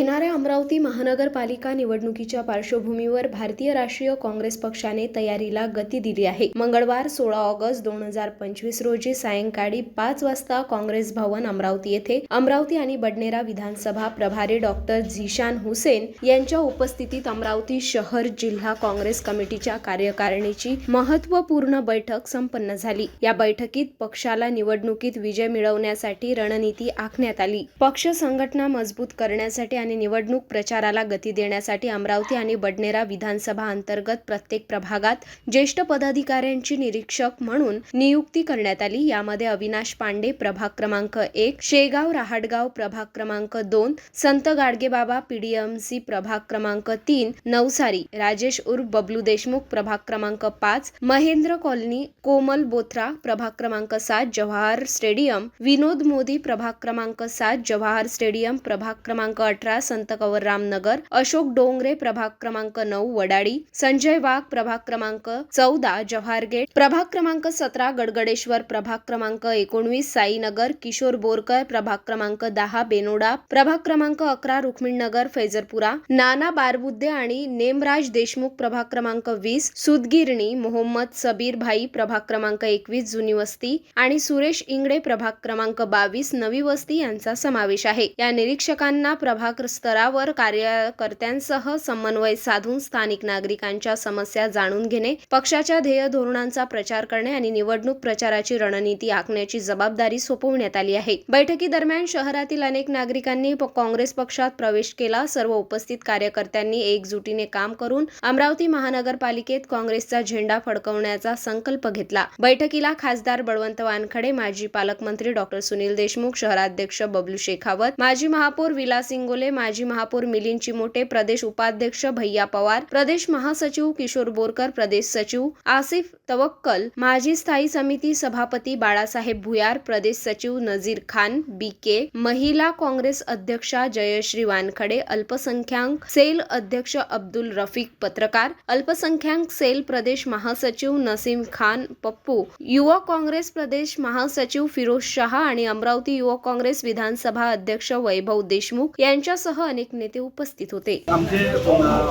येणाऱ्या अमरावती महानगरपालिका निवडणुकीच्या पार्श्वभूमीवर भारतीय राष्ट्रीय काँग्रेस पक्षाने तयारीला गती दिली आहे. मंगळवार सोळा ऑगस्ट दोन हजार पंचवीस रोजी सायंकाळी पाच वाजता काँग्रेस भवन अमरावती येथे अमरावती आणि बडनेरा विधानसभा प्रभारी डॉक्टर झिशान हुसेन यांच्या उपस्थितीत अमरावती शहर जिल्हा काँग्रेस कमिटीच्या कार्यकारिणीची महत्त्वपूर्ण बैठक संपन्न झाली. या बैठकीत पक्षाला निवडणुकीत विजय मिळवण्यासाठी रणनीती आखण्यात आली. पक्ष संघटना मजबूत करण्यासाठी आणि निवडणूक प्रचाराला गती देण्यासाठी अमरावती आणि बडनेरा विधानसभा अंतर्गत प्रत्येक प्रभागात ज्येष्ठ पदाधिकाऱ्यांची निरीक्षक म्हणून नियुक्ती करण्यात आली. यामध्ये अविनाश पांडे प्रभाग क्रमांक एक शेगाव रहाटगाव प्रभाग क्रमांक दोन संत गाडगेबाबा पीडीएमसी प्रभाग क्रमांक तीन नवसारी राजेश उर्फ बबलू देशमुख प्रभाग क्रमांक पाच महेंद्र कॉलनी कोमल बोथरा प्रभाग क्रमांक सात जवाहर स्टेडियम विनोद मोदी प्रभाग क्रमांक सात जवाहर स्टेडियम प्रभाग क्रमांक अठरा संत कवरराम नगर अशोक डोंगरे प्रभाग क्रमांक नऊ वडाळी संजय वाघ प्रभाग क्रमांक चौदा जव्हार गेट प्रभाग क्रमांक सतरा गडगडेश्वर प्रभाग क्रमांक एकोणवीस साईनगर किशोर बोरकर प्रभाग क्रमांक दहा बेनोडा प्रभाग क्रमांक अकरा रुक्मिणनगर फैजरपुरा नाना बारबुद्दे आणि नेमराज देशमुख प्रभाग क्रमांक वीस सुदगिरणी मोहम्मद सबीर भाई प्रभाग क्रमांक एकवीस जुनी वस्ती आणि सुरेश इंगडे प्रभाग क्रमांक बावीस नवी वस्ती यांचा समावेश आहे. या निरीक्षकांना प्रभाग स्तरावर कार्यकर्त्यांसह समन्वय साधून स्थानिक नागरिकांच्या समस्या जाणून घेणे पक्षाच्या ध्येय धोरणांचा प्रचार करणे आणि निवडणूक प्रचाराची रणनीती आखण्याची जबाबदारी सोपवण्यात आली आहे. बैठकीदरम्यान शहरातील अनेक नागरिकांनी प- काँग्रेस पक्षात प्रवेश केला. सर्व उपस्थित कार्यकर्त्यांनी एकजुटीने काम करून अमरावती महानगरपालिकेत काँग्रेसचा झेंडा फडकवण्याचा संकल्प घेतला. बैठकीला खासदार बळवंत वानखडे माजी पालकमंत्री डॉक्टर सुनील देशमुख शहराध्यक्ष बबलू शेखावत माजी महापौर विलास इंगोले माजी महापौर मिलिंद चिमोटे प्रदेश उपाध्यक्ष भैया पवार प्रदेश महासचिव किशोर बोरकर प्रदेश सचिव आसिफ तवक्कल माजी स्थायी समिती सभापती बाळासाहेब भुयार प्रदेश सचिव नजीर खान बी के महिला काँग्रेस अध्यक्षा जयश्री वानखडे अल्पसंख्याक सेल अध्यक्ष अब्दुल रफिक पत्रकार अल्पसंख्याक सेल प्रदेश महासचिव नसीम खान पप्पू युवक काँग्रेस प्रदेश महासचिव फिरोज शहा आणि अमरावती युवक काँग्रेस विधानसभा अध्यक्ष वैभव देशमुख यांच्या यांच्यासह अनेक नेते उपस्थित होते. आमचे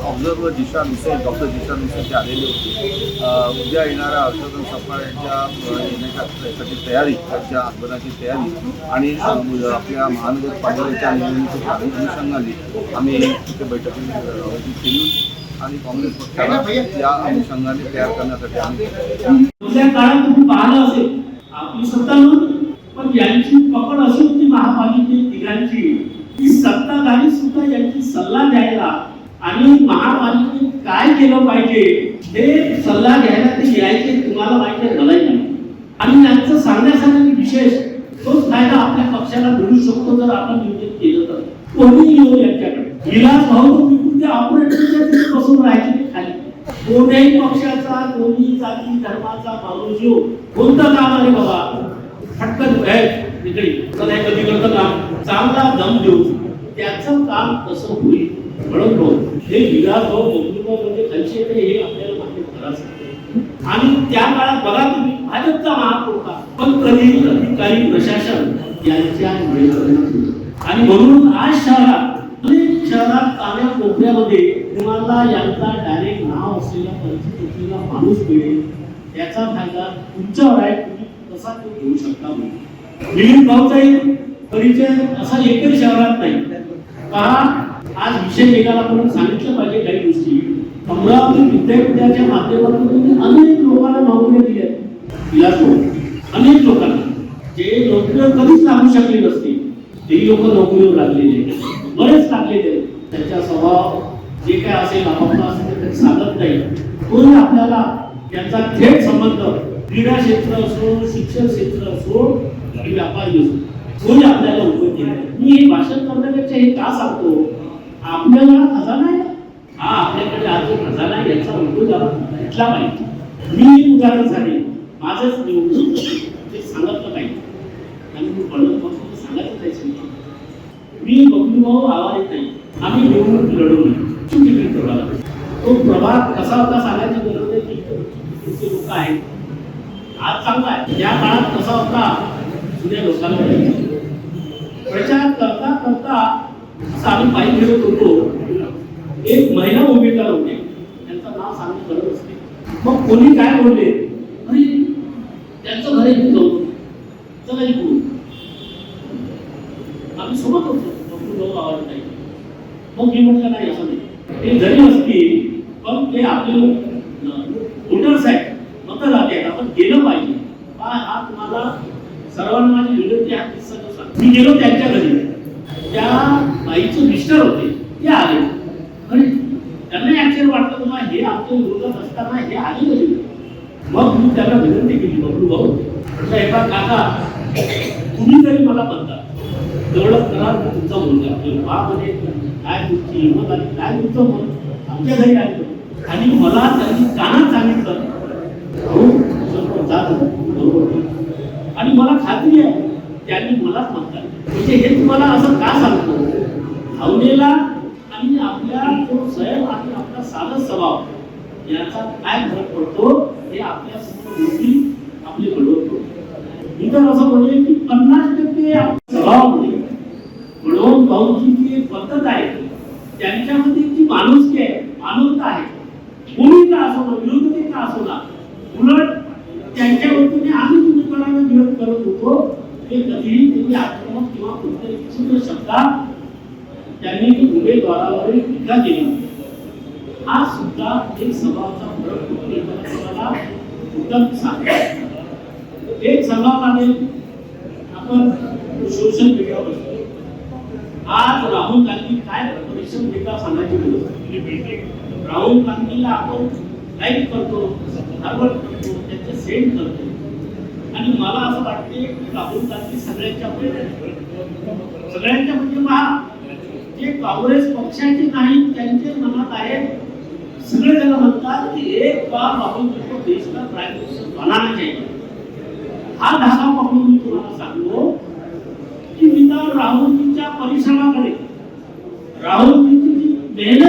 ऑब्झर्वर जिशान हुसेन डॉक्टर जिशान हुसेन ते आलेले होते उद्या येणाऱ्या हर्षवर्धन सपकाळ यांच्या येण्याच्या तयारी त्यांच्या आगमनाची तयारी आणि आपल्या महानगरपालिकेच्या निवडणुकीच्या अनुषंगाने आम्ही तिथे बैठकी केली आणि काँग्रेस पक्षाला या अनुषंगाने तयार करण्यासाठी आम्ही दुसऱ्या काळात तुम्ही पाहिलं असेल आपली सत्ता नव्हती पण यांची पकड अशी होती महापालिकेत तिघांची की सत्ताधारी सुद्धा यांची सल्ला द्यायला आणि महापालिकेत काय केलं पाहिजे हे सल्ला घ्यायला ते यायचे तुम्हाला माहिती आहे मलाही माहिती आणि यांचं सांगण्यासाठी विशेष तोच फायदा आपल्या पक्षाला मिळू शकतो जर आपण नियोजित केलं तर. कोणी येऊ यांच्याकडे. विलास भाऊ तुम्ही ऑपरेटरच्या तिथे बसून राहायची ते खाली? कोणत्याही पक्षाचा कोणी जाती धर्माचा माणूस येऊ कोणतं काम आहे बाबा? फटकन तिकडे चला हे कधी करतं काम चांगला दम देऊ. त्याचं काम कसं होईल? म्हणून हे विलास भाऊ बबलूभाऊ म्हणजे खालचे हे आपल्याला माहिती खरंच आहे. आणि त्या काळात बघा तुम्ही भाजपचा महापौर होता पण कधी अधिकारी प्रशासन यांच्या आणि म्हणून आज शहरात अनेक शहरात कान्या कोपऱ्यामध्ये तुम्हाला यांचा डायरेक्ट नाव असलेला पंचकृतीला माणूस मिळेल त्याचा फायदा तुमच्यावर आहे तुम्ही कसा तो घेऊ शकता दिलीप भाऊचा एक परिचय असा एकही शहरात नाही. पहा आज विषय निघाला म्हणून सांगितलं पाहिजे काही गोष्टी. अमरावती विद्यापीठाच्या माध्यमातून तुम्ही अनेक लोकांना नोकरी दिली आहे तिला अनेक लोकांना. जे नोकरीवर कधीच लागू शकले नसती ते लोक नोकरीवर लागलेले आहेत. बरेच लागलेले त्यांच्या त्यांचा स्वभाव जे काय असेल आपण असेल ते सांगत नाही. कोणी आपल्याला त्यांचा थेट संबंध क्रीडा क्षेत्र असो शिक्षण क्षेत्र असो आणि व्यापारी असो कोणी आपल्याला उपयोग केला मी हे भाषण करण्यापेक्षा हे का सांगतो? आपल्याला खजाना आहे हा आपल्याकडे आज जो खजाना याचा उपयोग आपण घेतला पाहिजे मी उदाहरण झाले. माझंच निवडणूक ते सांगितलं पाहिजे. आणि मी पडलं मग सांगायचं जायचं मी बबलूभाऊ आवाज नाही. आम्ही निवडणूक लढवली चुकीकडे ठेवला तो प्रभाग कसा होता सांगायची गरज नाही. की लोक आहेत. आज चांगला आहे. या काळात कसा होता? जुन्या लोकांना प्रचार करता करता असं आम्ही पायी फिरत होतो. एक महिला उमेदवार होते त्यांचं नाव सांगणं गरज असते. मग कोणी काय बोलले? अरे त्यांचं घर इथे जाऊ चला इकडून आम्ही सोबत होतो. डॉक्टर जाऊ आवाज नाही मग मी म्हटलं नाही असं नाही. ते जरी असतील पण ते आपले वोटर्स आहेत. मतदाते आहेत. आपण गेलं पाहिजे. हा हा तुम्हाला सर्वांना माझी विनंती हा किस्सा तो मी गेलो त्यांच्या घरी. त्या बाईचे मिस्टर होते. ते आले. ऍक्च्युअली तुम्हाला हे आपण विरोधात असताना हे आले कधी मग मी त्याला विनंती केली बबलू भाऊ म्हटलं एका काका तुम्ही जरी मला म्हणता तेवढं करा मी तुमचा मुलगा म्हणजे काय तुमची हिंमत आली काय तुमचं मत आमच्या घरी आलं आणि मला त्यांनी कानात सांगितलं आणि मला खात्री आहे त्यांनी मलाच म्हणतात म्हणजे हे तुम्हाला असं का सांगतो? भावनेला आणि आपल्या आपला साधन स्वभाव याचा काय फरक पडतो हे आपल्यासमोर गोष्टी आपली घडवतो. मी तर असं म्हणेन की पन्नास टक्के स्वभावामध्ये. म्हणून भाऊची जी एक पद्धत आहे त्यांच्यामध्ये जी माणुसकी आहे मानवता आहे कोणी का असो ना विरोधी का असो ना उलट त्यांच्या वतीने आम्ही उमेदवारांना विरोध करत होतो. ते कधीही त्यांनी आक्रमक किंवा कुठल्याही विचित्र शब्दात त्यांनी उमेदवारावरील टीका केली. हा सुद्धा एक स्वभावाचा फरक पडतो एखाद्या कोणाला उत्तम सांगतो. एक सभामध्ये आपण सोशल मीडियावर बसतो आज राहुल गांधी काय परिश्रम घेता सांगायची गरज राहुल गांधीला आपण लाईक करतो फॉरवर्ड करतो त्याचे सेंड करतो. आणि मला असं वाटते की राहुल गांधी सगळ्यांच्या सगळ्यांच्या म्हणजे महा जे काँग्रेस पक्षाचे नाही त्यांचे सगळे जण म्हणतात की एक बार राहुल जी को देश का प्राइम मिनिस्टर बनाना चाहिए हा धागा पकडून मी तुम्हाला सांगतो की निदान राहुलजींच्या परिश्रमाकडे राहुलजींची जी मेहनत